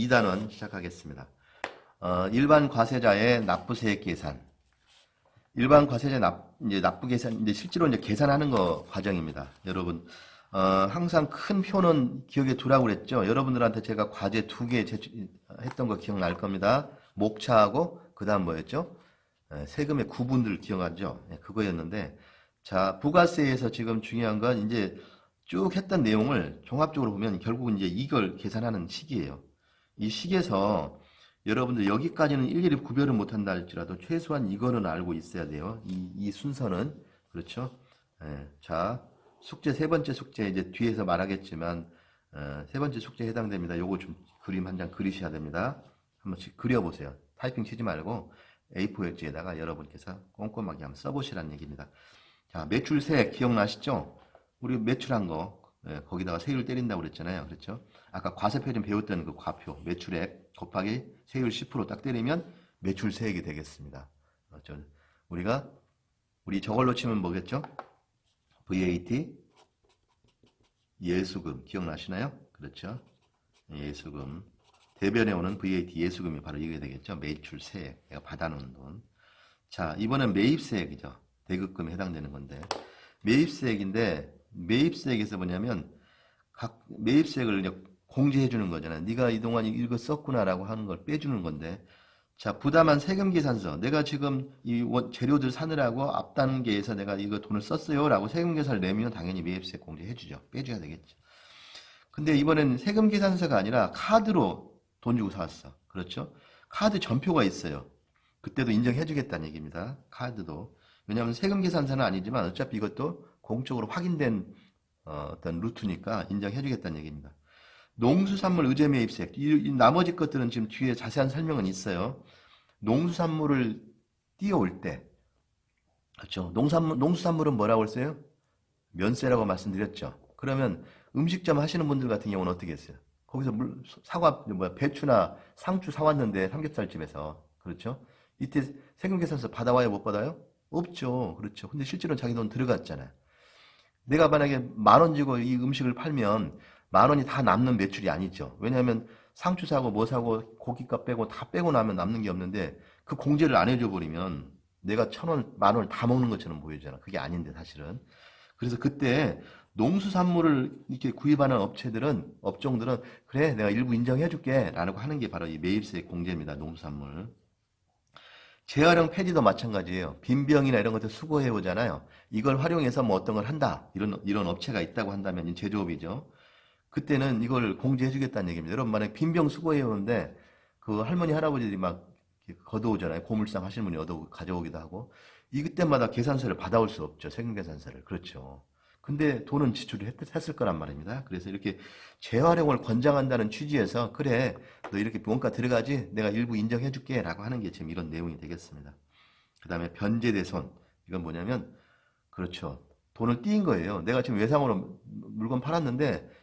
이어서 2단원 시작하겠습니다. 어, 일반 과세자의 납부세액 계산. 일반 과세자 납, 이제 납부 계산, 이제 실제로 이제 계산하는 거 과정입니다. 여러분, 어, 항상 큰 표는 기억에 두라고 그랬죠. 여러분들한테 제가 과제 두 개 했던 거 기억날 겁니다. 목차하고, 그 다음 뭐였죠? 에, 세금의 구분들 기억하죠? 예, 그거였는데, 자, 부가세에서 지금 중요한 건 이제 쭉 했던 내용을 종합적으로 보면 결국은 이제 이걸 계산하는 식이에요. 이 식에서 여러분들 여기까지는 일일이 구별을 못한다 할지라도 최소한 이거는 알고 있어야 돼요. 이, 이 순서는 그렇죠. 예, 자 숙제 세 번째 숙제 이제 뒤에서 말하겠지만 어, 세 번째 숙제에 해당됩니다. 요거 좀 그림 한 장 그리셔야 됩니다. 한 번씩 그려보세요. 타이핑 치지 말고 A4 용지에다가 여러분께서 꼼꼼하게 한번 써보시라는 얘기입니다. 자 매출세 기억나시죠? 우리 매출한 거 예, 거기다가 세율 때린다고 그랬잖아요. 그렇죠? 아까 과세표 좀 배웠던 그 과표 매출액 곱하기 세율 10%딱 때리면 매출세액이 되겠습니다. 어, 저, 우리가 우리 저걸로 치면 뭐겠죠? VAT 예수금 기억나시나요? 그렇죠? 예수금 대변에 오는 VAT 예수금이 바로 이게 되겠죠? 매출세액 내가 받아놓은 돈. 자 이번엔 매입세액이죠. 대급금에 해당되는 건데 매입세액인데 매입세액에서 뭐냐면 각 매입세액을 공제해 주는 거잖아요. 네가 이동안 이거 썼구나라고 하는 걸 빼주는 건데 자 부담한 세금 계산서 내가 지금 이 원- 재료들 사느라고 앞 단계에서 내가 이거 돈을 썼어요라고 세금 계산을 내면 당연히 매입세액 공제해 주죠. 빼줘야 되겠죠. 근데 이번엔 세금 계산서가 아니라 카드로 돈 주고 사왔어. 그렇죠? 카드 전표가 있어요. 그때도 인정해 주겠다는 얘기입니다. 카드도. 왜냐하면 세금 계산서는 아니지만 어차피 이것도 공적으로 확인된 어, 떤 루트니까 인정해 주겠다는 얘기입니다. 농수산물 의제 매입세액. 이, 이 나머지 것들은 지금 뒤에 자세한 설명은 있어요. 농수산물을 띄워올 때 그렇죠. 농산물, 농수산물은 뭐라고 했어요? 면세라고 말씀드렸죠. 그러면 음식점 하시는 분들 같은 경우는 어떻게 했어요? 거기서 물, 사과, 뭐야, 배추나 상추 사왔는데 삼겹살집에서. 그렇죠? 이때 세금 계산서 받아와요, 못 받아요? 없죠. 그렇죠. 근데 실제로 자기 돈 들어갔잖아요. 내가 만약에 만 원 주고 이 음식을 팔면 만 원이 다 남는 매출이 아니죠. 왜냐하면 상추 사고 뭐 사고 고기값 빼고 다 빼고 나면 남는 게 없는데 그 공제를 안 해줘 버리면 내가 천 원, 만 원을 다 먹는 것처럼 보이잖아. 그게 아닌데 사실은. 그래서 그때 농수산물을 이렇게 구입하는 업체들은 업종들은 그래 내가 일부 인정해 줄게 라고 하는 게 바로 이 매입세 공제입니다. 농수산물. 재활용 폐지도 마찬가지예요. 빈병이나 이런 것들 수거해 오잖아요. 이걸 활용해서 뭐 어떤 걸 한다. 이런 이런 업체가 있다고 한다면 이 제조업이죠. 그때는 이걸 공제해 주겠다는 얘기입니다. 여러분 만약에 빈병 수거해 오는데 그 할머니 할아버지들이 막 걷어오잖아요. 고물상 하시는 분이 얻어 가져오기도 하고 이 그때마다 계산서를 받아올 수 없죠. 세금 계산서를. 그렇죠. 근데 돈은 지출을 했, 했을 거란 말입니다. 그래서 이렇게 재활용을 권장한다는 취지에서 그래 너 이렇게 원가 들어가지 내가 일부 인정해 줄게 라고 하는 게 지금 이런 내용이 되겠습니다. 그 다음에 변제대손 이건 뭐냐면 그렇죠. 돈을 띄인 거예요. 내가 지금 외상으로 물건 팔았는데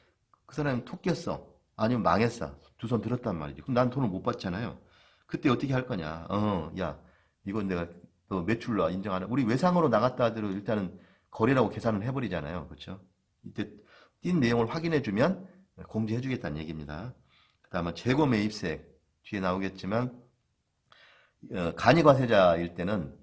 그 사람이 톡 꼈어. 아니면 망했어. 두 손 들었단 말이지. 그럼 난 돈을 못 받잖아요. 그때 어떻게 할 거냐. 어, 야, 이건 내가 너 매출로 인정 안 해. 우리 외상으로 나갔다 하더라도 일단은 거래라고 계산을 해버리잖아요. 그렇죠? 이때 띈 내용을 확인해 주면 공제해 주겠다는 얘기입니다. 그 다음에 재고 매입세 뒤에 나오겠지만 어, 간이 과세자일 때는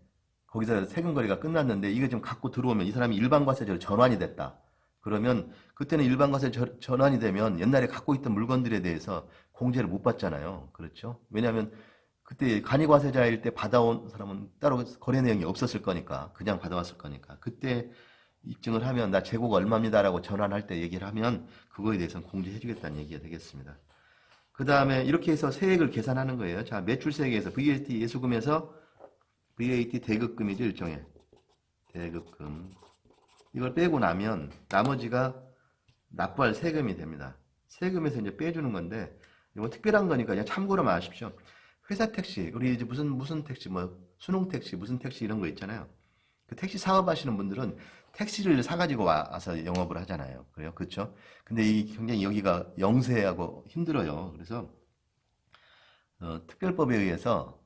거기서 세금 거래가 끝났는데 이거 지금 갖고 들어오면 이 사람이 일반 과세자로 전환이 됐다. 그러면 그때는 일반 과세 저- 전환이 되면 옛날에 갖고 있던 물건들에 대해서 공제를 못 받잖아요. 그렇죠? 왜냐하면 그때 간이과세자일 때 받아온 사람은 따로 거래 내용이 없었을 거니까 그냥 받아왔을 거니까 그때 입증을 하면 나 재고가 얼마입니다라고 전환할 때 얘기를 하면 그거에 대해서는 공제해주겠다는 얘기가 되겠습니다. 그 다음에 이렇게 해서 세액을 계산하는 거예요. 자 매출세액에서 VAT 예수금에서 VAT 대급금이죠 일종의 대급금 이걸 빼고 나면 나머지가 납부할 세금이 됩니다. 세금에서 이제 빼주는 건데 이건 특별한 거니까 그냥 참고로만 하십시오. 회사 택시 우리 이제 무슨 무슨 택시 뭐 수능 택시 무슨 택시 이런 거 있잖아요. 그 택시 사업하시는 분들은 택시를 사가지고 와- 와서 영업을 하잖아요. 그래요, 그렇죠? 근데 이 굉장히 여기가 영세하고 힘들어요. 그래서 어, 특별법에 의해서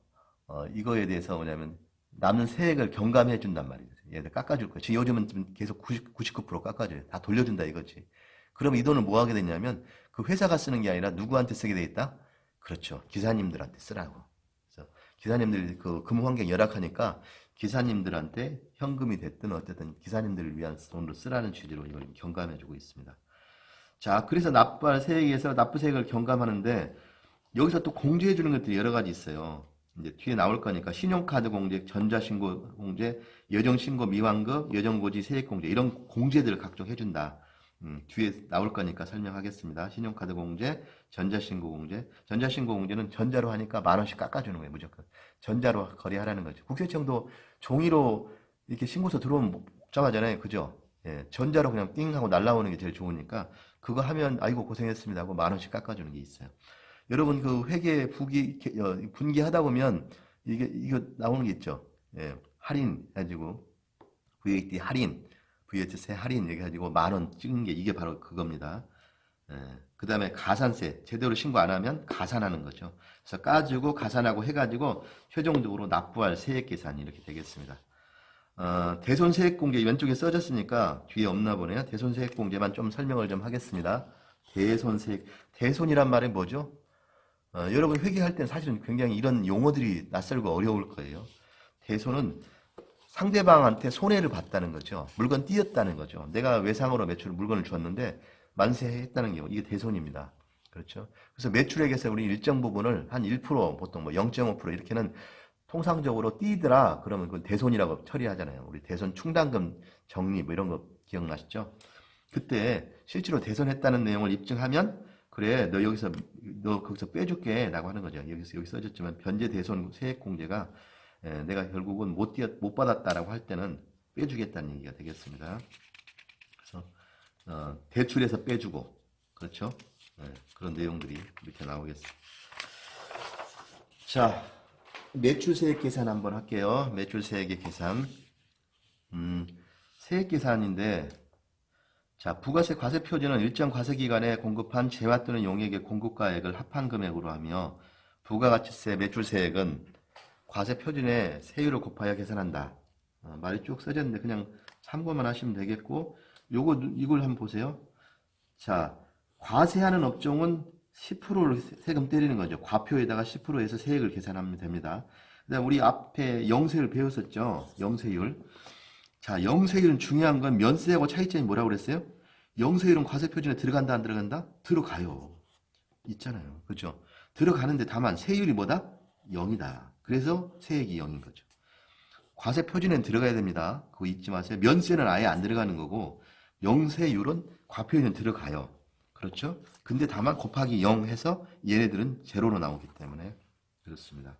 어, 이거에 대해서 뭐냐면 남는 세액을 경감해 준단 말이에요. 얘들 깎아줄 거예요. 지금 요즘은 좀 계속 90, 99% 깎아줘요. 다 돌려준다 이거지. 그럼 이 돈을 뭐 하게 되냐면 그 회사가 쓰는 게 아니라 누구한테 쓰게 돼 있다? 그렇죠. 기사님들한테 쓰라고. 그래서 기사님들이 그 근무 환경이 열악하니까 기사님들한테 현금이 됐든 어쨌든 기사님들을 위한 돈으로 쓰라는 취지로 이걸 경감해 주고 있습니다. 자, 그래서 납부할 세액에서 납부 세액을 경감하는데 여기서 또 공제해 주는 것들이 여러 가지 있어요. 이제 뒤에 나올 거니까 신용카드 공제, 전자신고 공제, 여정신고 미환급, 여정고지 세액공제 이런 공제들을 각종 해준다. 음, 뒤에 나올 거니까 설명하겠습니다. 신용카드 공제, 전자신고 공제. 전자신고 공제는 전자로 하니까 만 원씩 깎아주는 거예요, 무조건. 전자로 거래하라는 거죠. 국세청도 종이로 이렇게 신고서 들어오면 복잡하잖아요, 그죠? 예, 전자로 그냥 띵 하고 날라오는 게 제일 좋으니까 그거 하면 아이고 고생했습니다 하고 만 원씩 깎아주는 게 있어요. 여러분 그 회계 부기 어, 분기하다 보면 이게 이거 나오는 게 있죠. 예, 할인 해가지고 VAT 할인, VH세 할인 얘기해가지고 만 원 찍은 게 이게 바로 그겁니다. 예, 그 다음에 가산세 제대로 신고 안 하면 가산하는 거죠. 그래서 까주고 가산하고 해가지고 최종적으로 납부할 세액 계산이 이렇게 되겠습니다. 어, 대손 세액 공제 왼쪽에 써졌으니까 뒤에 없나 보네요. 대손 세액 공제만 좀 설명을 좀 하겠습니다. 대손 세액 대손이란 말이 뭐죠? 어, 여러분 회계할 때는 사실은 굉장히 이런 용어들이 낯설고 어려울 거예요. 대손은 상대방한테 손해를 봤다는 거죠. 물건 띄었다는 거죠. 내가 외상으로 매출 물건을 줬는데 만세했다는 게 이게 대손입니다. 그렇죠. 그래서 매출액에서 우리 일정 부분을 한 1% 보통 뭐 0.5% 이렇게는 통상적으로 띄더라 그러면 그건 대손이라고 처리하잖아요. 우리 대손 충당금 정리 뭐 이런 거 기억나시죠? 그때 실제로 대손했다는 내용을 입증하면 그래 너 여기서 너 거기서 빼줄게라고 하는 거죠. 여기서 여기 써졌지만 변제 대손 세액 공제가 에, 내가 결국은 못 띄었 못 받았다라고 할 때는 빼주겠다는 얘기가 되겠습니다. 그래서 어, 대출에서 빼주고 그렇죠? 예, 그런 내용들이 이렇게 나오겠습니다. 자, 매출세액 계산 한번 할게요. 매출세액의 계산. 음, 세액 계산인데, 자, 부가세 과세 표준은 일정 과세 기간에 공급한 재화 또는 용액의 공급가액을 합한 금액으로 하며, 부가가치세 매출세액은 과세 표준의 세율을 곱하여 계산한다. 어, 말이 쭉 써졌는데 그냥 참고만 하시면 되겠고, 요거 이걸 한번 보세요. 자, 과세하는 업종은 10%를 세금 때리는 거죠. 과표에다가 10%에서 세액을 계산하면 됩니다. 그다음 우리 앞에 영세율 배웠었죠. 영세율. 자, 영세율은 중요한 건 면세하고 차이점이 뭐라고 그랬어요? 영세율은 과세 표준에 들어간다 안 들어간다? 들어가요. 있잖아요. 그렇죠? 들어가는데 다만 세율이 뭐다? 0이다. 그래서 세액이 0인 거죠. 과세 표준에는 들어가야 됩니다. 그거 잊지 마세요. 면세는 아예 안 들어가는 거고 영세율은 과표에는 들어가요. 그렇죠? 근데 다만 곱하기 0 해서 얘네들은 제로로 나오기 때문에 그렇습니다.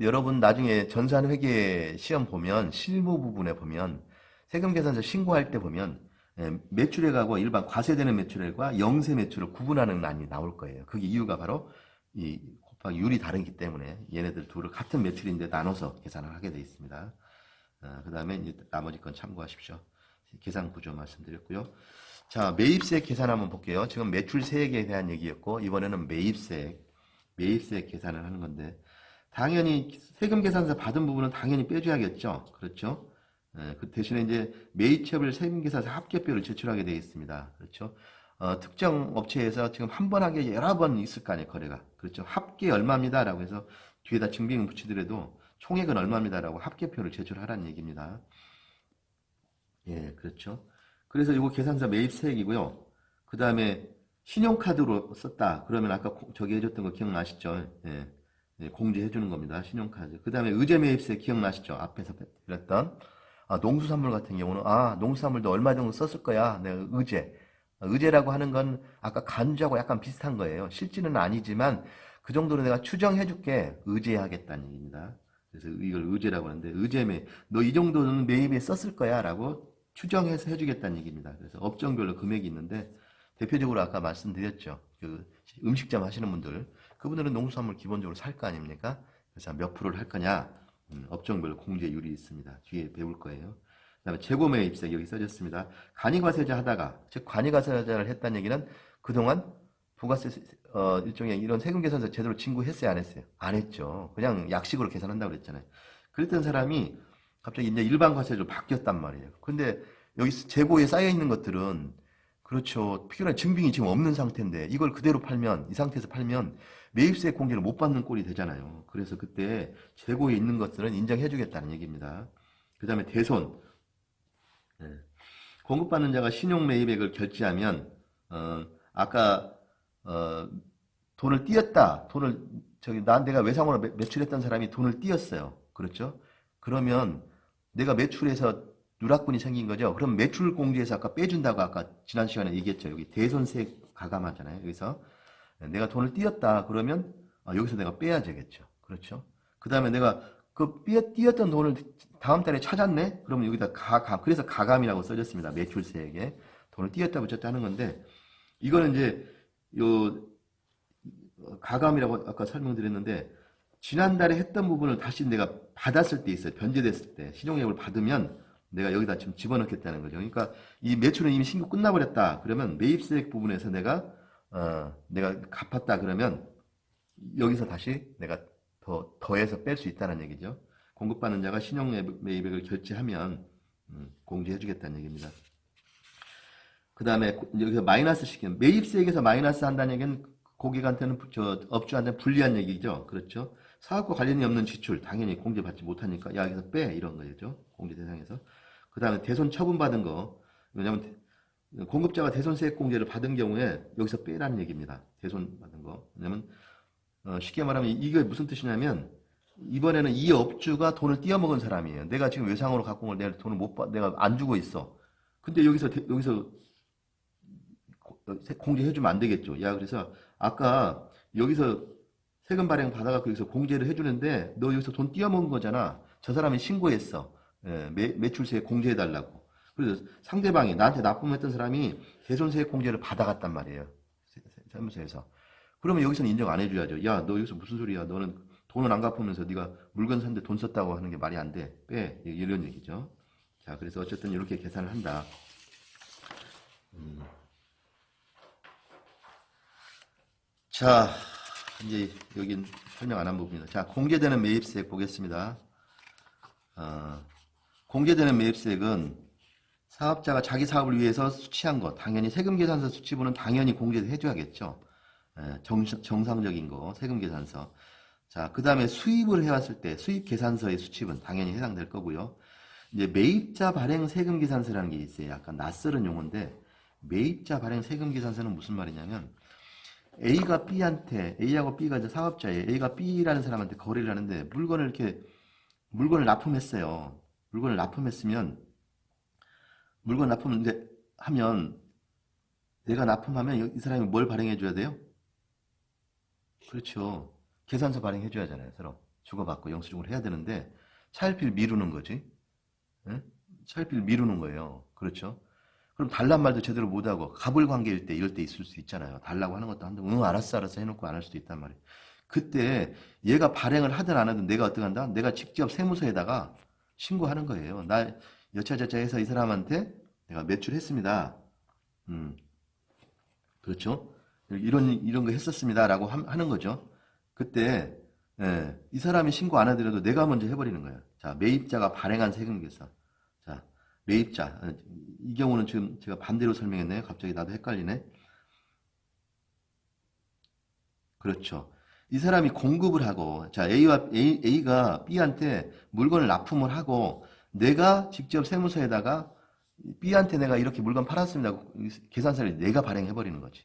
여러분 나중에 전산 회계 시험 보면 실무 부분에 보면 세금 계산서 신고할 때 보면 예, 매출액하고 일반 과세되는 매출액과 영세 매출을 구분하는 란이 나올 거예요. 그게 이유가 바로 이 곱하기 율이 다르기 때문에 얘네들 둘을 같은 매출인데 나눠서 계산을 하게 되어 있습니다. 그 다음에 나머지 건 참고하십시오. 계산 구조 말씀드렸고요. 자, 매입세액 계산 한번 볼게요. 지금 매출세액에 대한 얘기였고, 이번에는 매입세액, 매입세액 계산을 하는 건데, 당연히 세금 계산서 받은 부분은 당연히 빼줘야겠죠. 그렇죠? 예, 그 대신에 이제 매입처별 세금 계산서 합계표를 제출하게 되어 있습니다. 그렇죠? 어, 특정 업체에서 지금 한 번 하게 여러 번 있을 거 아니에요, 거래가. 그렇죠? 합계 얼마입니다라고 해서 뒤에다 증빙을 붙이더라도 총액은 얼마입니다라고 합계표를 제출하라는 얘기입니다. 예, 그렇죠. 그래서 이거 계산서 매입세액이고요. 그 다음에 신용카드로 썼다. 그러면 아까 고- 저기 해줬던 거 기억나시죠? 예, 예, 공제해 주는 겁니다. 신용카드. 그 다음에 의제 매입세 기억나시죠? 앞에서 그랬던. 아, 농수산물 같은 경우는, 아, 농수산물도 얼마 정도 썼을 거야. 내가 의제. 아, 의제라고 하는 건 아까 간주하고 약간 비슷한 거예요. 실지는 아니지만 그 정도로 내가 추정해 줄게. 의제하겠다는 얘기입니다. 그래서 이걸 의제라고 하는데, 의제 매, 너 이 정도는 매입에 썼을 거야. 라고 추정해서 해주겠다는 얘기입니다. 그래서 업종별로 금액이 있는데 대표적으로 아까 말씀드렸죠. 그 음식점 하시는 분들 그분들은 농수산물 기본적으로 살 거 아닙니까? 그래서 몇 프로를 할 거냐? 음, 업종별로 공제율이 있습니다. 뒤에 배울 거예요. 그다음에 재고 매 입세 여기 써졌습니다. 간이과세자 하다가 즉 간이과세자를 했다는 얘기는 그동안 부가세 어, 일종의 이런 세금 계산서 제대로 진구했어요, 안 했어요? 안 했죠. 그냥 약식으로 계산한다고 그랬잖아요. 그랬던 사람이 갑자기 이제 일반 과세로 바뀌었단 말이에요. 근데 여기 재고에 쌓여 있는 것들은 그렇죠. 필요한 증빙이 지금 없는 상태인데 이걸 그대로 팔면 이 상태에서 팔면 매입세 공제를 못 받는 꼴이 되잖아요. 그래서 그때 재고에 있는 것들은 인정해주겠다는 얘기입니다. 그 다음에 대손. 예. 공급받는 자가 신용 매입액을 결제하면 어, 아까 어, 돈을 띄었다. 돈을 저기 난 내가 외상으로 매, 매출했던 사람이 돈을 띄었어요. 그렇죠? 그러면 내가 매출해서 누락분이 생긴 거죠. 그럼 매출 공제에서 아까 빼준다고 아까 지난 시간에 얘기했죠. 여기 대손세 가감하잖아요. 여기서 내가 돈을 띄었다. 그러면 아, 여기서 내가 빼야 되겠죠. 그렇죠? 그 다음에 내가 그 띄었, 띄었던 돈을 다음 달에 찾았네? 그러면 여기다 가감, 그래서 가감이라고 써졌습니다. 매출세액에. 돈을 띄었다 붙였다 하는 건데, 이거는 이제, 요, 가감이라고 아까 설명드렸는데, 지난달에 했던 부분을 다시 내가 받았을 때 있어요. 변제됐을 때. 신용액을 받으면 내가 여기다 지금 집어넣겠다는 거죠. 그러니까 이 매출은 이미 신고 끝나버렸다. 그러면 매입세액 부분에서 내가, 어, 내가 갚았다 그러면 여기서 다시 내가 더, 더해서 뺄 수 있다는 얘기죠. 공급받는 자가 신용 매입- 매입액을 결제하면, 음, 공제해주겠다는 얘기입니다. 그 다음에 여기서 마이너스 시키는, 매입세액에서 마이너스 한다는 얘기는 고객한테는, 부- 저, 업주한테는 불리한 얘기죠. 그렇죠. 사업과 관련이 없는 지출, 당연히 공제받지 못하니까, 야, 여기서 빼, 이런 거죠. 공제 대상에서. 그 다음에 대손 처분받은 거, 왜냐면 공급자가 대손세액 공제를 받은 경우에 여기서 빼라는 얘기입니다. 대손 받은 거. 왜냐면 어, 쉽게 말하면 이게 무슨 뜻이냐면 이번에는 이 업주가 돈을 띄어먹은 사람이에요. 내가 지금 외상으로 갖고 온 걸 내가 돈을 못 받, 내가 안 주고 있어. 근데 여기서 대- 여기서 공제해주면 안 되겠죠. 야 그래서 아까 여기서 세금 발행 받아갖고 여기서 공제를 해주는데 너 여기서 돈 띄어먹은 거잖아. 저 사람이 신고했어. 예, 매, 매출세 공제해달라고. 그래서 상대방이 나한테 납품했던 사람이 대손세액 공제를 받아갔단 말이에요. 세무서에서. 그러면 여기서는 인정 안 해줘야죠. 야, 너 여기서 무슨 소리야? 너는 돈을 안 갚으면서 네가 물건 샀는데 돈 썼다고 하는 게 말이 안 돼. 빼. 이런 얘기죠. 자, 그래서 어쨌든 이렇게 계산을 한다. 음. 자, 이제 여긴 설명 안 한 부분입니다. 자, 공제되는 매입세액 보겠습니다. 어, 공제되는 매입세액은 사업자가 자기 사업을 위해서 수취한 것, 당연히 세금 계산서 수취부는 당연히 공제를 해줘야겠죠. 예, 정, 정상적인 거, 세금 계산서. 자, 그 다음에 수입을 해왔을 때 수입 계산서의 수취분 당연히 해당될 거고요. 이제 매입자 발행 세금 계산서라는 게 있어요. 약간 낯설은 용어인데 매입자 발행 세금 계산서는 무슨 말이냐면 A가 B한테 A하고 B가 이제 사업자예요. A가 B라는 사람한테 거래를 하는데 물건을 이렇게 물건을 납품했어요. 물건을 납품했으면 물건 납품인데 하면 내가 납품하면 이 사람이 뭘 발행해 줘야 돼요? 그렇죠. 계산서 발행해 줘야 하잖아요. 서로 주고받고 영수증을 해야 되는데 차일피일 미루는 거지. 예? 차일피일 미루는 거예요. 그렇죠. 그럼 달란 말도 제대로 못하고 갑을 관계일 때 이럴 때 있을 수 있잖아요. 달라고 하는 것도 한데 응 알았어 알았어 해놓고 안 할 수도 있단 말이에요. 그때 얘가 발행을 하든 안 하든 내가 어떻게 한다? 내가 직접 세무서에다가 신고하는 거예요. 나 여차저차 해서 이 사람한테 내가 매출했습니다. 음. 그렇죠? 이런 이런 거 했었습니다 라고 함- 하는 거죠. 그때 예, 이 사람이 신고 안 하더라도 내가 먼저 해버리는 거예요. 자, 매입자가 발행한 세금 계산. 자, 매입자. 어, 이 경우는 지금 제가 반대로 설명했네요. 갑자기 나도 헷갈리네. 그렇죠. 이 사람이 공급을 하고, 자, A와 A, A가 B한테 물건을 납품을 하고, 내가 직접 세무서에다가 B한테 내가 이렇게 물건 팔았습니다. 계산서를 내가 발행해버리는 거지.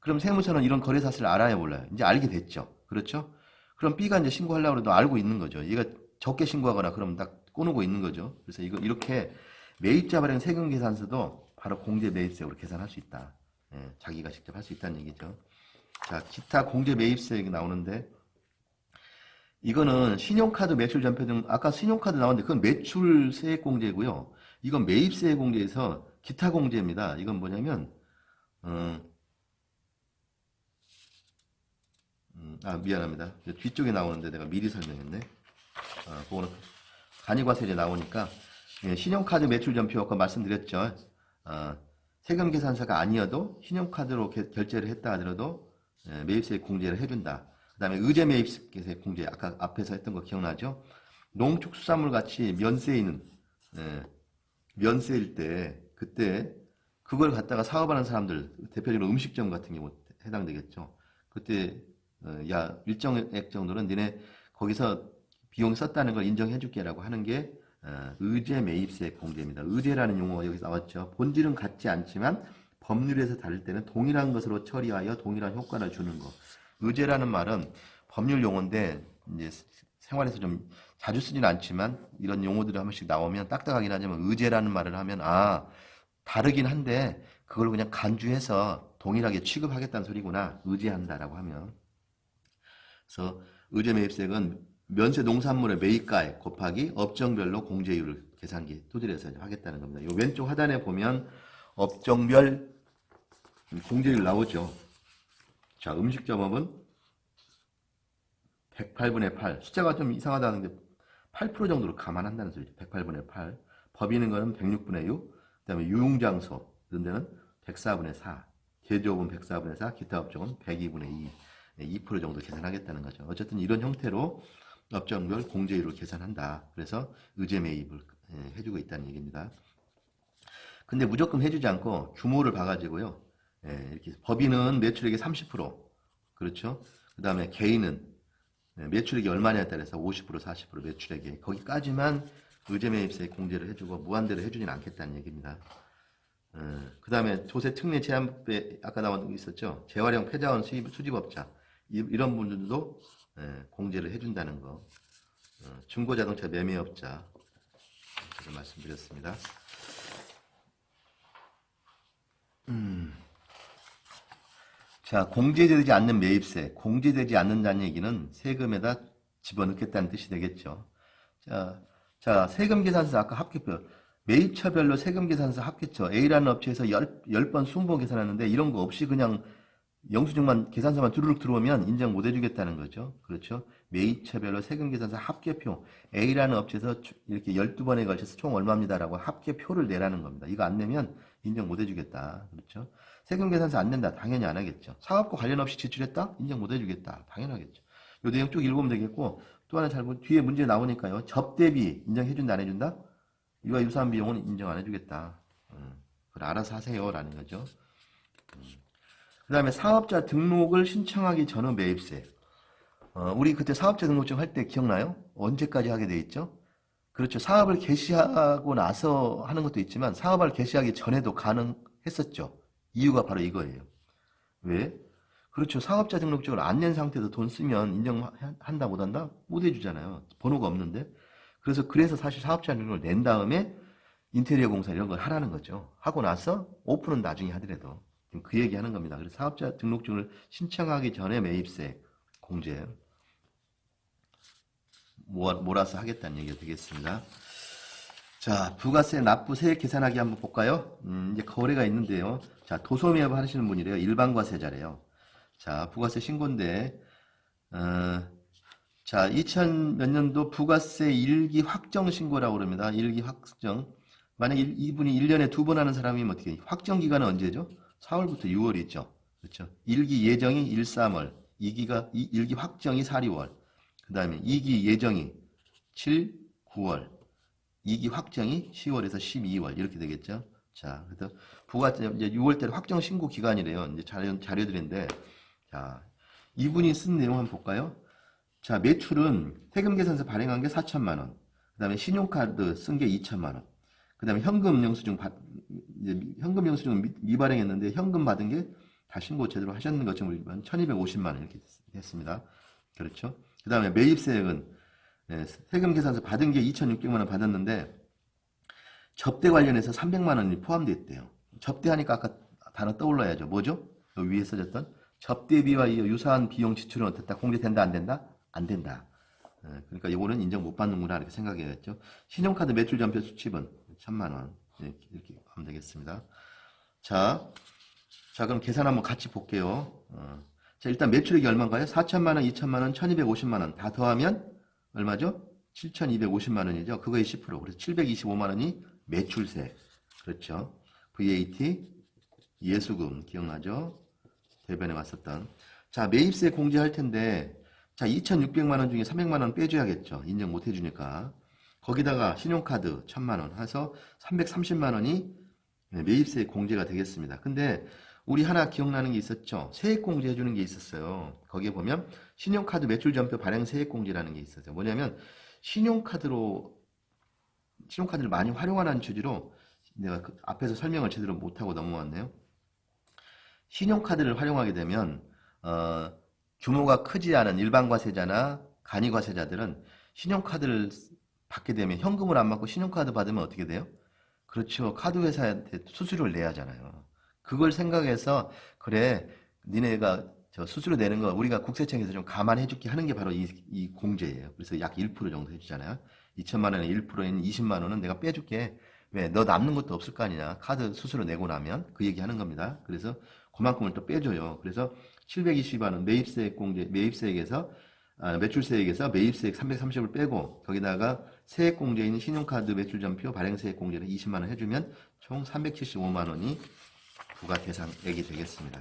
그럼 세무서는 이런 거래 사실을 알아야 몰라요. 이제 알게 됐죠. 그렇죠? 그럼 B가 이제 신고하려고 해도 알고 있는 거죠. 얘가 적게 신고하거나 그러면 딱 꼬누고 있는 거죠. 그래서 이거 이렇게 매입자 발행 세금 계산서도 바로 공제 매입세액으로 계산할 수 있다. 예, 자기가 직접 할 수 있다는 얘기죠. 자, 기타 공제 매입세액이 나오는데 이거는 신용카드 매출 전표 등 아까 신용카드 나왔는데 그건 매출 세액 공제고요. 이건 매입세액 공제에서 기타 공제입니다. 이건 뭐냐면 음, 음, 아 미안합니다. 뒤쪽에 나오는데 내가 미리 설명했네. 어, 그거는 간이과세제 나오니까 예, 신용카드 매출 전표 아까 말씀드렸죠. 어, 세금 계산서가 아니어도 신용카드로 개- 결제를 했다 하더라도 예, 매입세 공제를 해준다. 그 다음에 의제 매입세 공제 아까 앞에서 했던 거 기억나죠? 농축수산물 같이 면세이는 예, 면세일 때 그때 그걸 갖다가 사업하는 사람들, 대표적으로 음식점 같은 경우 해당되겠죠. 그때 어, 야 일정액 정도는 니네 거기서 비용 썼다는 걸 인정해줄게라고 하는 게 어, 의제 매입세 공제입니다. 의제라는 용어가 여기 나왔죠. 본질은 같지 않지만 법률에서 다를 때는 동일한 것으로 처리하여 동일한 효과를 주는 것. 의제라는 말은 법률 용어인데 이제 생활에서 좀 자주 쓰지는 않지만 이런 용어들이 한 번씩 나오면 딱딱하긴 하지만 의제라는 말을 하면 아 다르긴 한데 그걸 그냥 간주해서 동일하게 취급하겠다는 소리구나 의제한다라고 하면 그래서 의제 매입세액은 면세 농산물의 매입가에 곱하기 업종별로 공제율을 계산기 토질해서 하겠다는 겁니다. 이 왼쪽 하단에 보면 업종별 공제율 나오죠. 자, 음식 점업은 108분의 8. 숫자가 좀 이상하다는데 8% 정도로 감안한다는 소리죠. 108분의 8. 법인은 거는 106분의 6. 그 다음에 유흥장소 이런 데는 104분의 4. 제조업은 104분의 4. 기타 업종은 102분의 2. 2% 정도 계산하겠다는 거죠. 어쨌든 이런 형태로 업종별 공제율을 계산한다. 그래서 의제 매입을 예, 해주고 있다는 얘기입니다. 근데 무조건 해주지 않고 규모를 봐가지고요. 예, 이렇게 법인은 매출액의 30% 그렇죠. 그 다음에 개인은 예, 매출액이 얼마냐에 따라서 50% 40% 매출액에 거기까지만 의제 매입세 공제를 해주고 무한대로 해주진 않겠다는 얘기입니다. 그 다음에 조세 특례 제한배 아까 나온 게 있었죠. 재활용 폐자원 수입, 수집업자 이, 런 분들도 예, 공제를 해준다는 거. 어, 중고자동차 매매업자 말씀드렸습니다. 음. 자, 공제되지 않는 매입세, 공제되지 않는다는 얘기는 세금에다 집어넣겠다는 뜻이 되겠죠. 자, 자, 세금 계산서 아까 합계표. 매입처별로 세금 계산서 합계처. A라는 업체에서 열, 10번 순보 계산하는데 이런 거 없이 그냥 영수증만 계산서만 두루룩 들어오면 인정 못 해주겠다는 거죠. 그렇죠. 매입처별로 세금 계산서 합계표. A라는 업체에서 이렇게 12번에 걸쳐서 총 얼마입니다라고 합계표를 내라는 겁니다. 이거 안 내면 인정 못 해주겠다. 그렇죠. 세금 계산서 안 낸다. 당연히 안 하겠죠. 사업과 관련 없이 지출했다? 인정 못 해주겠다. 당연하겠죠. 요 내용 쭉 읽으면 되겠고 또 하나 잘 보, 뒤에 문제 나오니까요. 접대비 인정해준다 안 해준다? 이와 유사한 비용은 인정 안 해주겠다. 음, 그걸 알아서 하세요 라는 거죠. 음. 그 다음에 사업자 등록을 신청하기 전후 매입세. 어, 우리 그때 사업자 등록증 할 때 기억나요? 언제까지 하게 돼 있죠? 그렇죠. 사업을 개시하고 나서 하는 것도 있지만 사업을 개시하기 전에도 가능했었죠. 이유가 바로 이거예요. 왜? 그렇죠. 사업자 등록증을 안 낸 상태에서 돈 쓰면 인정한다 못한다? 못 해주잖아요. 번호가 없는데. 그래서 그래서 사실 사업자 등록을 낸 다음에 인테리어 공사 이런 걸 하라는 거죠. 하고 나서 오픈은 나중에 하더라도 그 얘기 하는 겁니다. 그래서 사업자 등록증을 신청하기 전에 매입세 공제 몰아서 하겠다는 얘기가 되겠습니다. 자, 부가세 납부세 계산하기 한번 볼까요? 음, 이제 거래가 있는데요. 자, 도소매업 하시는 분이래요. 일반과세자래요. 자, 부가세 신고인데, 어, 자, 2000 몇 년도 부가세 일기 확정 신고라고 그럽니다. 일기 확정. 만약 이분이 1년에 두 번 하는 사람이면 어떻게, 확정 기간은 언제죠? 4월부터 6월이죠. 그렇죠. 일기 예정이 1, 3월, 2기가, 일기 확정이 4, 6월. 그 다음에 2기 예정이 7, 9월. 2기 확정이 10월에서 12월. 이렇게 되겠죠. 자, 그래서 부가세, 이제 6월달에 확정 신고 기간이래요. 이제 자료, 자료들인데, 자, 이분이 쓴 내용 한번 볼까요? 자, 매출은 세금 계산서 발행한 게 4천만 원. 그 다음에 신용카드 쓴 게 2천만 원. 그 다음에 현금 영수증 받, 이제 현금 영수증 미, 미발행했는데 현금 받은 게 다 신고 제대로 하셨는 것처럼 1250만 원 이렇게 됐습니다. 그렇죠. 그 다음에 매입세액은 네, 세금 계산서 받은 게 2600만 원 받았는데 접대 관련해서 300만 원이 포함되어 있대요. 접대하니까 아까 단어 떠올라야죠. 뭐죠? 위에 써졌던 접대비와 유사한 비용 지출은 어떻다? 공개된다 안 된다? 안 된다. 네, 그러니까 이거는 인정 못 받는구나 이렇게 생각해야겠죠. 신용카드 매출 전표 수취분 천만 원 이렇게, 이렇게 하면 되겠습니다. 자, 자 그럼 계산 한번 같이 볼게요. 어. 자 일단 매출액이 얼마인가요? 4천만 원, 2천만 원, 1,250만 원 다 더하면 얼마죠? 7,250만 원이죠. 그거의 10%. 그래서 725만 원이 매출세. 그렇죠. VAT 예수금 기억나죠? 대변에 왔었던. 자 매입세 공제할 텐데 자 2,600만 원 중에 300만 원 빼줘야겠죠. 인정 못 해주니까. 거기다가 신용카드 1000만 원 해서 330만 원이 네, 매입세 공제가 되겠습니다. 근데 우리 하나 기억나는 게 있었죠? 세액 공제 해주는 게 있었어요. 거기에 보면 신용카드 매출 전표 발행 세액공제라는 게 있었어요. 뭐냐면 신용카드로 신용카드를 많이 활용하는 취지로 내가 그 앞에서 설명을 제대로 못하고 넘어왔네요. 신용카드를 활용하게 되면 어, 규모가 크지 않은 일반 과세자나 간이 과세자들은 신용카드를 받게 되면 현금을 안 받고 신용카드 받으면 어떻게 돼요? 그렇죠. 카드 회사한테 수수료를 내야 하잖아요. 그걸 생각해서 그래 니네가 저 수수료 내는 거 우리가 국세청에서 좀 감안해 줄게 하는 게 바로 이, 이 공제예요. 그래서 약 1% 정도 해주잖아요. 2천만 원에 1%인 20만 원은 내가 빼줄게. 왜? 너 남는 것도 없을 거 아니냐. 카드 수수료 내고 나면 그 얘기 하는 겁니다. 그래서 그만큼을 또 빼줘요. 그래서 720만 원 매입세액 공제, 매입세액에서 아, 매출세액에서 매입세액 330을 빼고 거기다가 세액 공제인 신용카드 매출 전표 발행세액 공제를 20만 원 해주면 총 375만 원이 부과 대상액이 되겠습니다.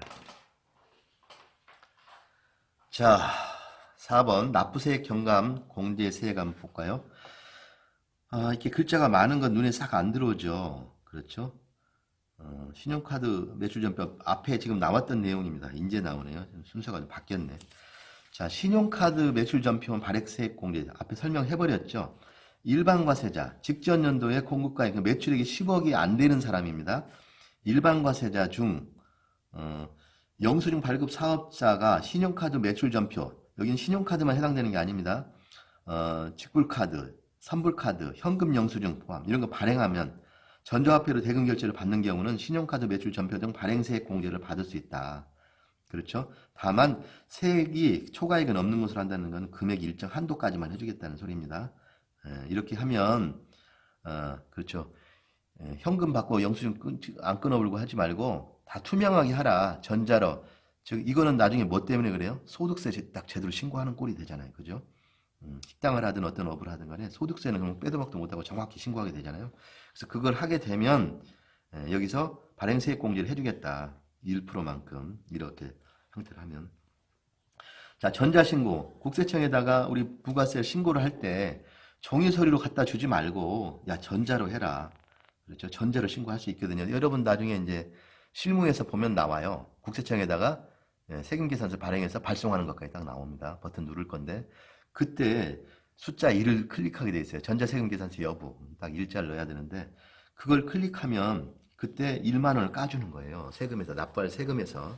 자, 4번 납부세액 경감 공제세액 한번 볼까요? 아, 이렇게 글자가 많은 건 눈에 싹 안 들어오죠. 그렇죠? 어, 신용카드 매출전표 앞에 지금 나왔던 내용입니다. 이제 나오네요. 순서가 좀 바뀌었네. 자, 신용카드 매출전표 발액세액 공제 앞에 설명해버렸죠. 일반 과세자 직전 연도에 공급가액 매출액이 10억이 안 되는 사람입니다. 일반 과세자 중 어, 영수증 발급 사업자가 신용카드 매출 전표 여기는 신용카드만 해당되는 게 아닙니다. 어, 직불카드, 선불카드, 현금 영수증 포함 이런 거 발행하면 전조화폐로 대금 결제를 받는 경우는 신용카드 매출 전표 등 발행세액 공제를 받을 수 있다. 그렇죠? 다만 세액이 초과액은 없는 것으로 한다는 것은 금액 일정 한도까지만 해주겠다는 소리입니다. 에, 이렇게 하면 어, 그렇죠. 에, 현금 받고 영수증 끊, 안 끊어버리고 하지 말고 다 투명하게 하라. 전자로. 즉 이거는 나중에 뭐 때문에 그래요? 소득세 제- 딱 제대로 신고하는 꼴이 되잖아요. 그죠? 음, 식당을 하든 어떤 업을 하든 간에 소득세는 그럼 빼도 박도 못하고 정확히 신고하게 되잖아요. 그래서 그걸 하게 되면 에, 여기서 발행세액 공제를 해주겠다. 1%만큼 이렇게 형태를 하면 자 전자신고 국세청에다가 우리 부가세 신고를 할 때 종이 서류로 갖다 주지 말고 야 전자로 해라. 그렇죠. 전자로 신고할 수 있거든요. 여러분 나중에 이제 실무에서 보면 나와요. 국세청에다가 예, 세금 계산서 발행해서 발송하는 것까지 딱 나옵니다. 버튼 누를 건데 그때 숫자 1을 클릭하게 돼 있어요. 전자세금 계산서 여부 딱 일자를 넣어야 되는데 그걸 클릭하면 그때 1만 원을 까주는 거예요. 세금에서 납부할 세금에서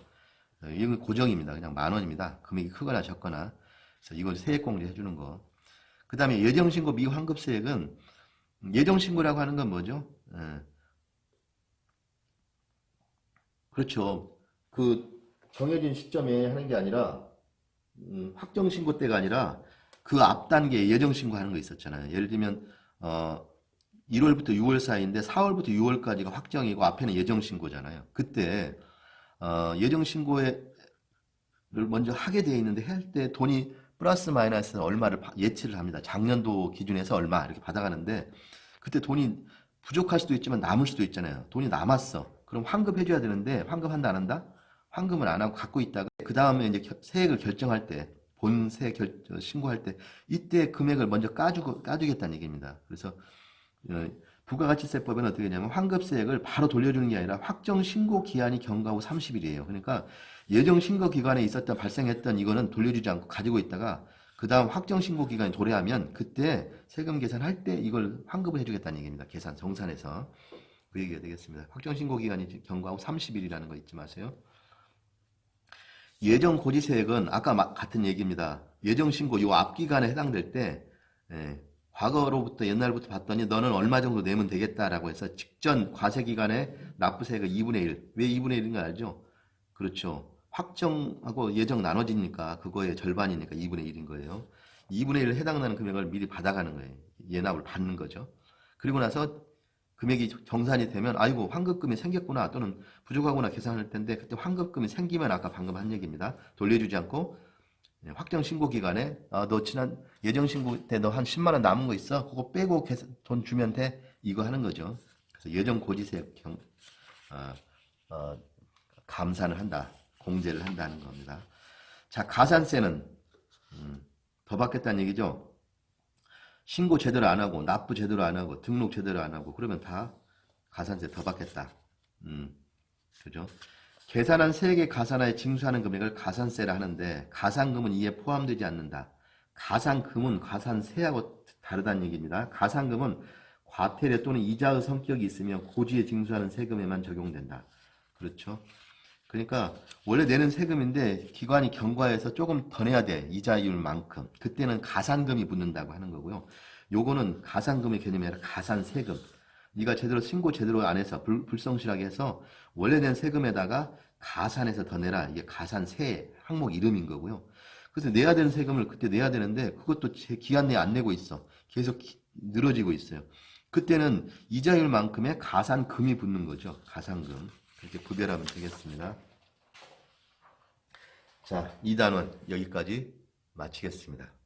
어, 이건 고정입니다. 그냥 만 원입니다. 금액이 크거나 적거나 그래서 이걸 세액공제 해주는 거. 그 다음에 예정신고 미환급세액은 예정신고라고 하는 건 뭐죠? 예. 그렇죠. 그 정해진 시점에 하는 게 아니라 음, 확정 신고 때가 아니라 그 앞 단계에 예정 신고하는 거 있었잖아요. 예를 들면 어 1월부터 6월 사이인데 4월부터 6월까지가 확정이고 앞에는 예정 신고잖아요. 그때 어 예정 신고를 먼저 하게 돼 있는데 할 때 돈이 플러스 마이너스 얼마를 바- 예치를 합니다. 작년도 기준에서 얼마 이렇게 받아가는데 그때 돈이 부족할 수도 있지만 남을 수도 있잖아요. 돈이 남았어. 그럼 환급해줘야 되는데 환급한다 안 한다? 환급을 안 하고 갖고 있다가 그 다음에 이제 겨- 세액을 결정할 때 본세 결 어, 신고할 때 이때 금액을 먼저 까주고 까주겠다는 얘기입니다. 그래서 어, 부가가치세법에는 어떻게 되냐면 환급세액을 바로 돌려주는 게 아니라 확정 신고 기한이 경과 후 30일이에요. 그러니까 예정 신고 기간에 있었던 발생했던 이거는 돌려주지 않고 가지고 있다가 그 다음 확정 신고 기간이 도래하면 그때 세금 계산할 때 이걸 환급을 해주겠다는 얘기입니다. 계산 정산해서 그 얘기가 되겠습니다. 확정 신고 기간이 경과후 30일이라는 거 잊지 마세요. 예정 고지세액은 아까 마- 같은 얘기입니다. 예정 신고 요 앞 기간에 해당될 때 예, 과거로부터 옛날부터 봤더니 너는 얼마 정도 내면 되겠다라고 해서 직전 과세 기간에 납부세액을 2분의 1. 왜 2분의 1인 거 알죠? 그렇죠. 확정하고 예정 나눠지니까 그거의 절반이니까 2분의 1인 거예요. 2분의 1 해당나는 금액을 미리 받아가는 거예요. 예납을 받는 거죠. 그리고 나서 금액이 정산이 되면 아이고 환급금이 생겼구나 또는 부족하구나 계산할 텐데 그때 환급금이 생기면 아까 방금 한 얘기입니다. 돌려주지 않고 예, 확정 신고 기간에 아, 너 지난 예정 신고 때 너 한 10만 원 남은 거 있어? 그거 빼고 계산, 돈 주면 돼? 이거 하는 거죠. 그래서 예정 고지세 경, 아, 어, 감산을 한다. 공제를 한다는 겁니다. 자, 가산세는 음, 더 받겠다는 얘기죠. 신고 제대로 안 하고 납부 제대로 안 하고 등록 제대로 안 하고 그러면 다 가산세 더 받겠다. 음, 그죠? 계산한 세액의 가산하에 징수하는 금액을 가산세라 하는데 가산금은 이에 포함되지 않는다. 가산금은 가산세하고 다르다는 얘기입니다. 가산금은 과태료 또는 이자의 성격이 있으며 고지에 징수하는 세금에만 적용된다. 그렇죠? 그러니까 원래 내는 세금인데 기관이 경과해서 조금 더 내야 돼. 이자율만큼. 그때는 가산금이 붙는다고 하는 거고요. 요거는 가산금의 개념이 아니라 가산세금. 네가 제대로 신고 제대로 안 해서 불, 불성실하게 해서 원래 낸 세금에다가 가산해서 더 내라. 이게 가산세 항목 이름인 거고요. 그래서 내야 되는 세금을 그때 내야 되는데 그것도 제 기한 내에 안 내고 있어. 계속 기- 늘어지고 있어요. 그때는 이자율만큼의 가산금이 붙는 거죠. 가산금. 이렇게 구별하면 되겠습니다. 자, 2단원 여기까지 마치겠습니다.